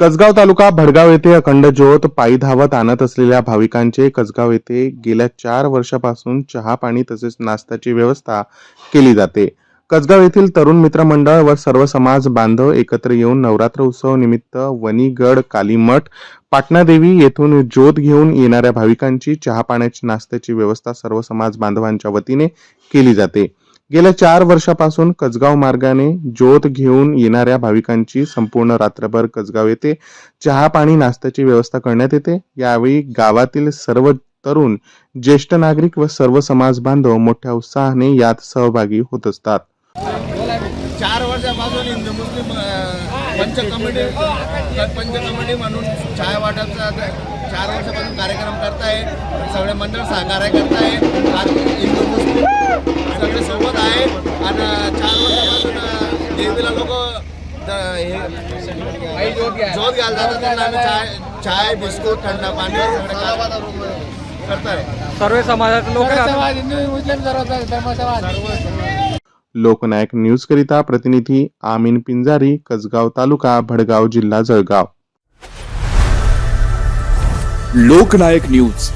कसगाव तालुका भडगाव येथे अखंड ज्योत पायी धावत आणत असलेल्या भाविकांचे कसगाव येथे गेल्या चार वर्षापासून चहा पाणी तसेच नाश्त्याची व्यवस्था केली जाते. कसगाव येथील तरुण मित्र मंडळ व सर्व समाज बांधव एकत्र येऊन नवरात्र उत्सव निमित्त वनीगड कालीमठ पाटणादेवी येथून ज्योत घेऊन येणाऱ्या भाविकांची चहा पाण्याची नाश्त्याची व्यवस्था सर्व समाज बांधवांच्या वतीने केली जाते. गेल्या चार वर्षापासून कसगाव मार्गाने ज्योत घेऊन येणाऱ्या भाविकांची संपूर्ण रात्रभर कसगाव येथे चहा पाणी नाश्त्याची व्यवस्था करण्यात येते. यावेळी गावातील सर्व तरुण ज्येष्ठ नागरिक व सर्व समाज बांधव मोठ्या उत्साहाने यात सहभागी होत असतात. चार वर्षापासून हिंदू मुस्लिम पंच कमिटी पंच कमिटी म्हणून छाया वाटपचा चार वर्षापासून कार्यक्रम करताय सगळे मंडळ सहकार्य करताय लोक जोत घ्यायला जातात त्यांना आम्ही चाय चाय बिस्कुट थंड पाणी करताय. सर्व समाजाचे लोक. लोकनायक न्यूज करिता प्रतिनिधी आमीन पिंजारी कसगाव तालुका भडगाव जिल्हा जळगाव. लोकनायक न्यूज.